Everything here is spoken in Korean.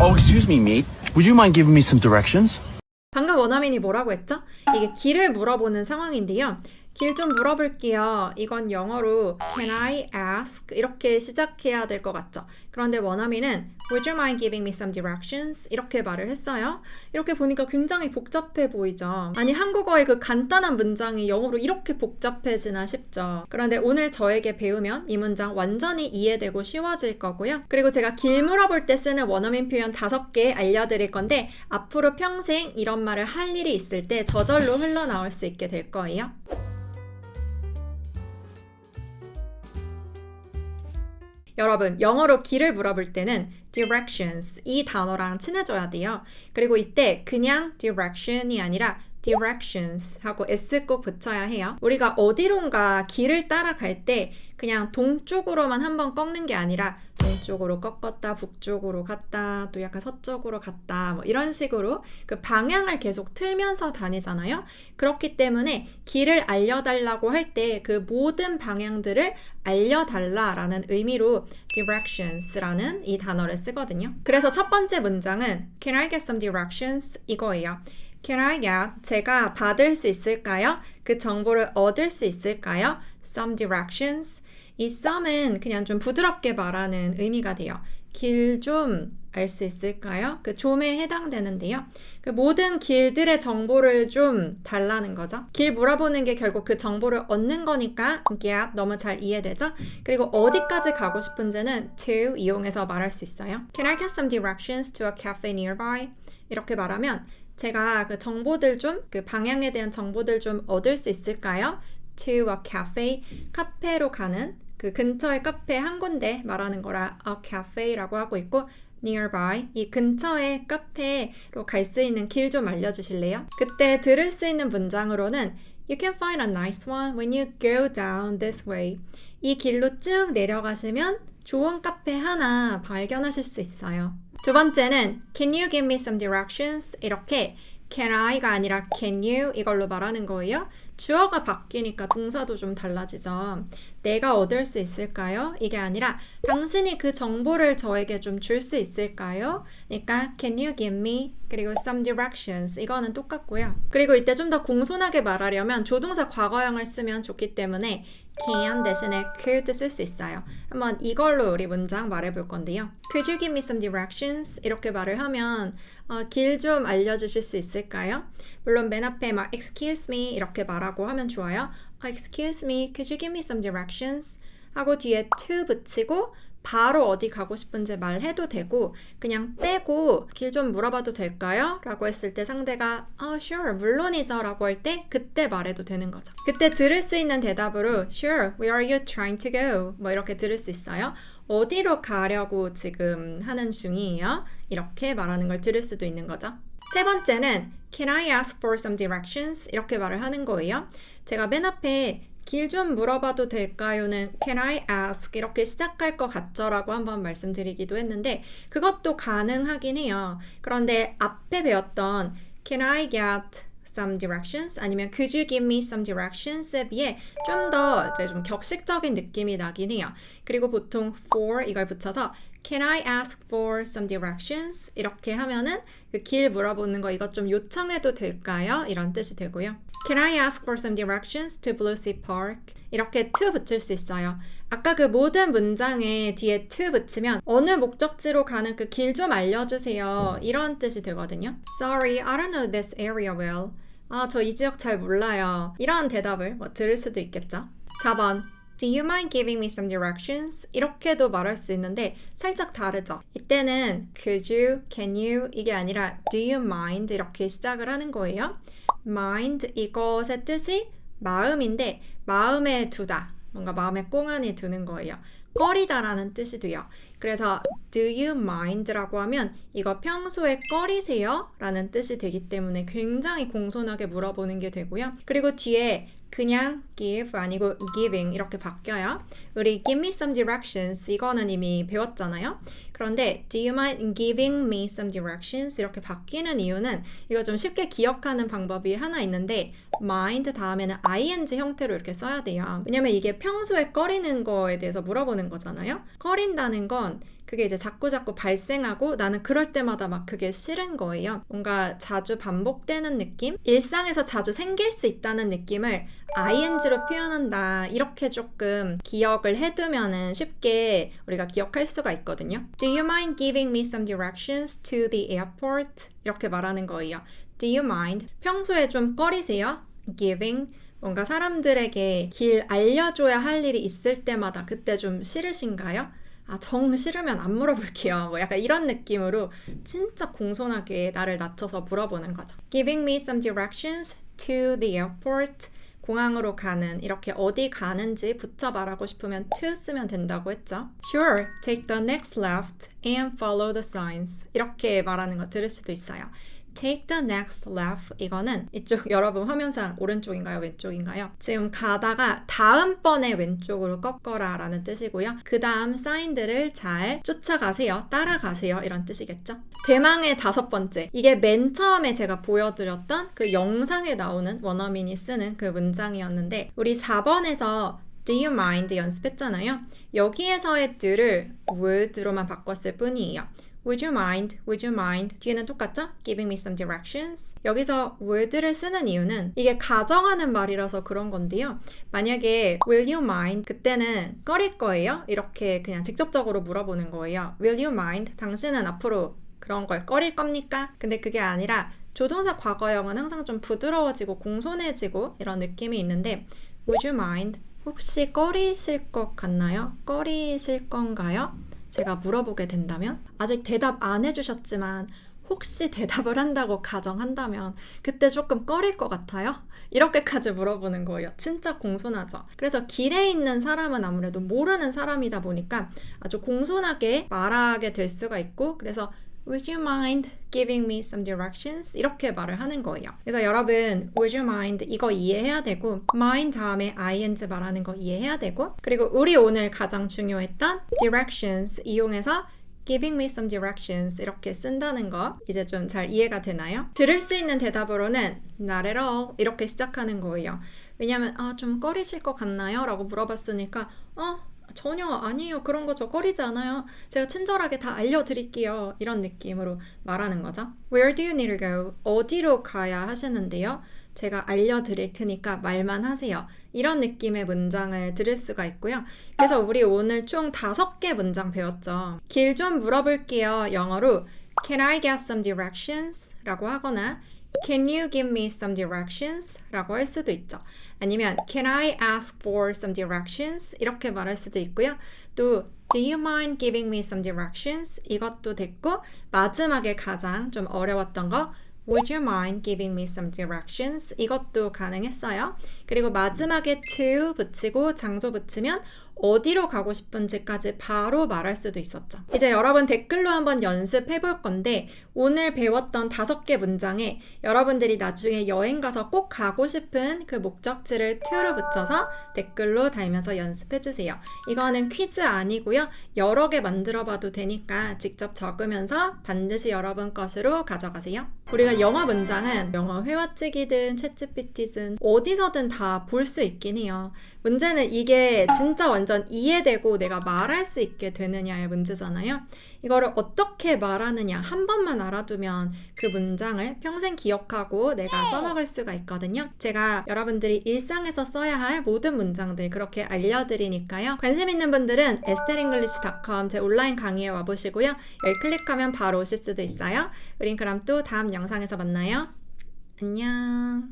Oh, excuse me, mate. Would you mind giving me some directions? 방금 원어민이 뭐라고 했죠? 이게 길을 물어보는 상황인데요. 길 좀 물어볼게요. 이건 영어로 Can I ask? 이렇게 시작해야 될 것 같죠? 그런데 원어민은 Would you mind giving me some directions? 이렇게 말을 했어요. 이렇게 보니까 굉장히 복잡해 보이죠? 아니 한국어의 그 간단한 문장이 영어로 이렇게 복잡해지나 싶죠? 그런데 오늘 저에게 배우면 이 문장 완전히 이해되고 쉬워질 거고요. 그리고 제가 길 물어볼 때 쓰는 원어민 표현 다섯 개 알려드릴 건데 앞으로 평생 이런 말을 할 일이 있을 때 저절로 흘러나올 수 있게 될 거예요. 여러분, 영어로 길을 물어볼 때는 directions 이 단어랑 친해져야 돼요. 그리고 이때 그냥 direction이 아니라 directions 하고 s 꼭 붙여야 해요. 우리가 어디론가 길을 따라갈 때 그냥 동쪽으로만 한번 꺾는 게 아니라 동쪽으로 꺾었다, 북쪽으로 갔다, 또 약간 서쪽으로 갔다, 뭐 이런 식으로 그 방향을 계속 틀면서 다니잖아요. 그렇기 때문에 길을 알려달라고 할 때 그 모든 방향들을 알려달라라는 의미로 directions라는 이 단어를 쓰거든요. 그래서 첫 번째 문장은 Can I get some directions? 이거예요. Can I get? 제가 받을 수 있을까요? 그 정보를 얻을 수 있을까요? Some directions. 이 some은 그냥 좀 부드럽게 말하는 의미가 돼요. 길 좀 알 수 있을까요? 그 좀에 해당되는데요. 그 모든 길들의 정보를 좀 달라는 거죠. 길 물어보는 게 결국 그 정보를 얻는 거니까 get 너무 잘 이해되죠? 그리고 어디까지 가고 싶은지는 to 이용해서 말할 수 있어요. Can I get some directions to a cafe nearby? 이렇게 말하면 제가 그 정보들 좀, 그 방향에 대한 정보들 좀 얻을 수 있을까요? To a cafe, 카페로 가는 그 근처의 카페 한 군데 말하는 거라 a cafe라고 하고 있고 nearby 이 근처의 카페로 갈 수 있는 길 좀 알려주실래요? 그때 들을 수 있는 문장으로는 You can find a nice one when you go down this way. 이 길로 쭉 내려가시면 좋은 카페 하나 발견하실 수 있어요. 두 번째는 Can you give me some directions? 이렇게 Can I가 아니라 Can you 이걸로 말하는 거예요. 주어가 바뀌니까 동사도 좀 달라지죠. 내가 얻을 수 있을까요? 이게 아니라 당신이 그 정보를 저에게 좀 줄 수 있을까요? 그러니까 Can you give me 그리고 some directions 이거는 똑같고요. 그리고 이때 좀 더 공손하게 말하려면 조동사 과거형을 쓰면 좋기 때문에 can 대신에 could 쓸수 있어요. 한번 이걸로 우리 문장 말해볼 건데요. Could you give me some directions? 이렇게 말을 하면 어, 길 좀 알려주실 수 있을까요? 물론 맨 앞에 막 excuse me 이렇게 말하고 하면 좋아요. 어, excuse me, could you give me some directions? 하고 뒤에 to 붙이고 바로 어디 가고 싶은지 말해도 되고 그냥 빼고 길 좀 물어봐도 될까요? 라고 했을 때 상대가 아 sure 물론이죠 라고 할 때 그때 말해도 되는 거죠 그때 들을 수 있는 대답으로 sure where are you trying to go 뭐 이렇게 들을 수 있어요 어디로 가려고 지금 하는 중이에요? 이렇게 말하는 걸 들을 수도 있는 거죠 세 번째는 Can I ask for some directions? 이렇게 말을 하는 거예요 제가 맨 앞에 길 좀 물어봐도 될까요는 Can I ask 이렇게 시작할 것 같죠라고 한번 말씀드리기도 했는데 그것도 가능하긴 해요. 그런데 앞에 배웠던 Can I get some directions 아니면 Could you give me some directions에 비해 좀 더 이제 좀 격식적인 느낌이 나긴 해요. 그리고 보통 for 이걸 붙여서 Can I ask for some directions? 이렇게 하면은 그 길 물어보는 거 이것 좀 요청해도 될까요? 이런 뜻이 되고요. Can I ask for some directions to Blue Sea Park? 이렇게 to 붙일 수 있어요. 아까 그 모든 문장에 뒤에 to 붙이면 어느 목적지로 가는 그 길 좀 알려주세요. 이런 뜻이 되거든요. Sorry, I don't know this area well. 아, 저 이 지역 잘 몰라요. 이런 대답을 뭐 들을 수도 있겠죠. 4번. Do you mind giving me some directions? 이렇게도 말할 수 있는데 살짝 다르죠. 이때는 could you, can you 이게 아니라 do you mind 이렇게 시작을 하는 거예요. mind 이것의 뜻이 마음인데 마음에 두다. 뭔가 마음에 꽁안에 두는 거예요. 꺼리다라는 뜻이 돼요. 그래서 do you mind라고 하면 이거 평소에 꺼리세요? 라는 뜻이 되기 때문에 굉장히 공손하게 물어보는 게 되고요. 그리고 뒤에 그냥 give 아니고 giving 이렇게 바뀌어요. 우리 give me some directions 이거는 이미 배웠잖아요. 그런데 do you mind giving me some directions 이렇게 바뀌는 이유는 이거 좀 쉽게 기억하는 방법이 하나 있는데 mind 다음에는 ing 형태로 이렇게 써야 돼요. 왜냐면 이게 평소에 꺼리는 거에 대해서 물어보는 거잖아요. 꺼린다는 건 그게 이제 자꾸 자꾸 발생하고 나는 그럴 때마다 막 그게 싫은 거예요. 뭔가 자주 반복되는 느낌? 일상에서 자주 생길 수 있다는 느낌을 ing로 표현한다. 이렇게 조금 기억을 해두면은 쉽게 우리가 기억할 수가 있거든요. Do you mind giving me some directions to the airport? 이렇게 말하는 거예요. Do you mind? 평소에 좀 꺼리세요? Giving 뭔가 사람들에게 길 알려줘야 할 일이 있을 때마다 그때 좀 싫으신가요? 아, 정 싫으면 안 물어볼게요. 뭐 약간 이런 느낌으로 진짜 공손하게 나를 낮춰서 물어보는 거죠. Giving me some directions to the airport. 공항으로 가는 이렇게 어디 가는지 붙여 말하고 싶으면 to 쓰면 된다고 했죠. Sure, take the next left and follow the signs. 이렇게 말하는 거 들을 수도 있어요. Take the next left. 이거는 이쪽 여러분 화면상 오른쪽인가요? 왼쪽인가요? 지금 가다가 다음번에 왼쪽으로 꺾어라 라는 뜻이고요. 그 다음 사인들을 잘 쫓아가세요. 따라가세요. 이런 뜻이겠죠? 대망의 다섯 번째. 이게 맨 처음에 제가 보여드렸던 그 영상에 나오는 원어민이 쓰는 그 문장이었는데 우리 4번에서 Do you mind 연습했잖아요. 여기에서의 do를 would로만 바꿨을 뿐이에요. Would you mind? Would you mind? 뒤에는 똑같죠? Giving me some directions. 여기서 would를 쓰는 이유는 이게 가정하는 말이라서 그런 건데요. 만약에 Will you mind? 그때는 꺼릴 거예요? 이렇게 그냥 직접적으로 물어보는 거예요. Will you mind? 당신은 앞으로 그런 걸 꺼릴 겁니까? 근데 그게 아니라 조동사 과거형은 항상 좀 부드러워지고 공손해지고 이런 느낌이 있는데 Would you mind? 혹시 꺼리실 것 같나요? 꺼리실 건가요? 제가 물어보게 된다면 아직 대답 안 해주셨지만 혹시 대답을 한다고 가정한다면 그때 조금 꺼릴 것 같아요? 이렇게까지 물어보는 거예요. 진짜 공손하죠. 그래서 길에 있는 사람은 아무래도 모르는 사람이다 보니까 아주 공손하게 말하게 될 수가 있고 그래서 Would you mind giving me some directions? 이렇게 말을 하는 거예요. 그래서 여러분, Would you mind 이거 이해해야 되고, mind 다음에 ing 말하는 거 이해해야 되고, 그리고 우리 오늘 가장 중요했던 directions 이용해서 giving me some directions 이렇게 쓴다는 거 이제 좀 잘 이해가 되나요? 들을 수 있는 대답으로는 not at all 이렇게 시작하는 거예요. 왜냐면 아 좀 꺼리실 것 같나요? 라고 물어봤으니까 어 전혀 아니에요. 그런 거 저 꺼리지 않아요. 제가 친절하게 다 알려드릴게요. 이런 느낌으로 말하는 거죠. Where do you need to go? 어디로 가야 하시는데요? 제가 알려드릴 테니까 말만 하세요. 이런 느낌의 문장을 들을 수가 있고요. 그래서 우리 오늘 총 다섯 개 문장 배웠죠. 길 좀 물어볼게요. 영어로 Can I get some directions? 라고 하거나 Can you give me some directions? 라고 할 수도 있죠. 아니면 Can I ask for some directions? 이렇게 말할 수도 있고요. 또 Do you mind giving me some directions? 이것도 됐고 마지막에 가장 좀 어려웠던 거 Would you mind giving me some directions? 이것도 가능했어요. 그리고 마지막에 to 붙이고 장소 붙이면 어디로 가고 싶은지까지 바로 말할 수도 있었죠. 이제 여러분 댓글로 한번 연습해 볼 건데 오늘 배웠던 다섯 개 문장에 여러분들이 나중에 여행 가서 꼭 가고 싶은 그 목적지를 to로 붙여서 댓글로 달면서 연습해 주세요. 이거는 퀴즈 아니고요. 여러 개 만들어 봐도 되니까 직접 적으면서 반드시 여러분 것으로 가져가세요. 우리가 영어 문장은 영어 회화책이든 챗GPT든 어디서든 다 볼 수 있긴 해요. 문제는 이게 진짜 완전 이해되고 내가 말할 수 있게 되느냐의 문제잖아요. 이거를 어떻게 말하느냐 한 번만 알아두면 그 문장을 평생 기억하고 내가 써먹을 수가 있거든요. 제가 여러분들이 일상에서 써야 할 모든 문장들 그렇게 알려드리니까요. 관심 있는 분들은 estellenglish.com 제 온라인 강의에 와보시고요. 여기 클릭하면 바로 오실 수도 있어요. 우린 그럼 또 다음 영상에서 만나요. 안녕.